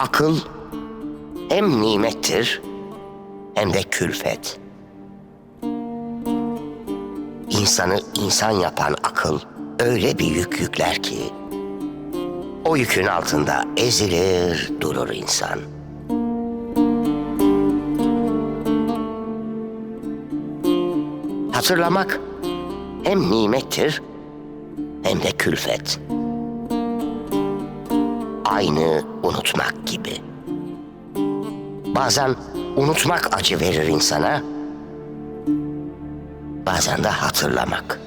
Akıl hem nimettir hem de külfet. İnsanı insan yapan akıl öyle bir yük yükler ki o yükün altında ezilir durur insan. Hatırlamak hem nimettir hem de külfet. Aynı unutmak gibi. Bazen unutmak acı verir insana, bazen de hatırlamak.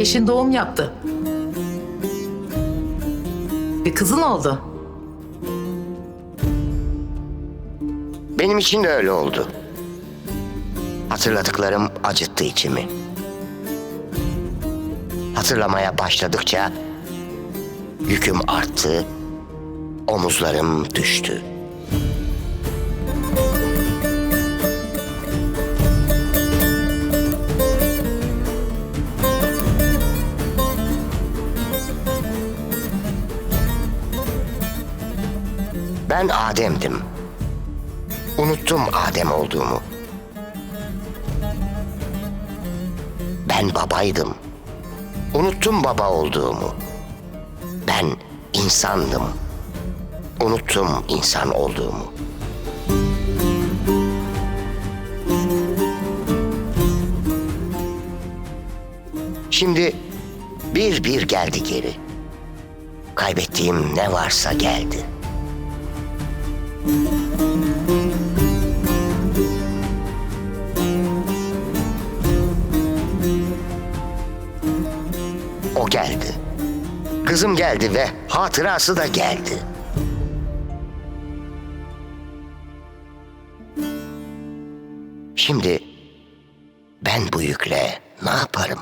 Eşin doğum yaptı. Bir kızın oldu. Benim için de öyle oldu. Hatırladıklarım acıttı içimi. Hatırlamaya başladıkça yüküm arttı, omuzlarım düştü. Ben Adem'dim. Unuttum Adem olduğumu. Ben babaydım. Unuttum baba olduğumu. Ben insandım. Unuttum insan olduğumu. Şimdi bir bir geldi geri. Kaybettiğim ne varsa geldi. Geldi. Kızım geldi ve hatırası da geldi. Şimdi ben bu yükle ne yaparım?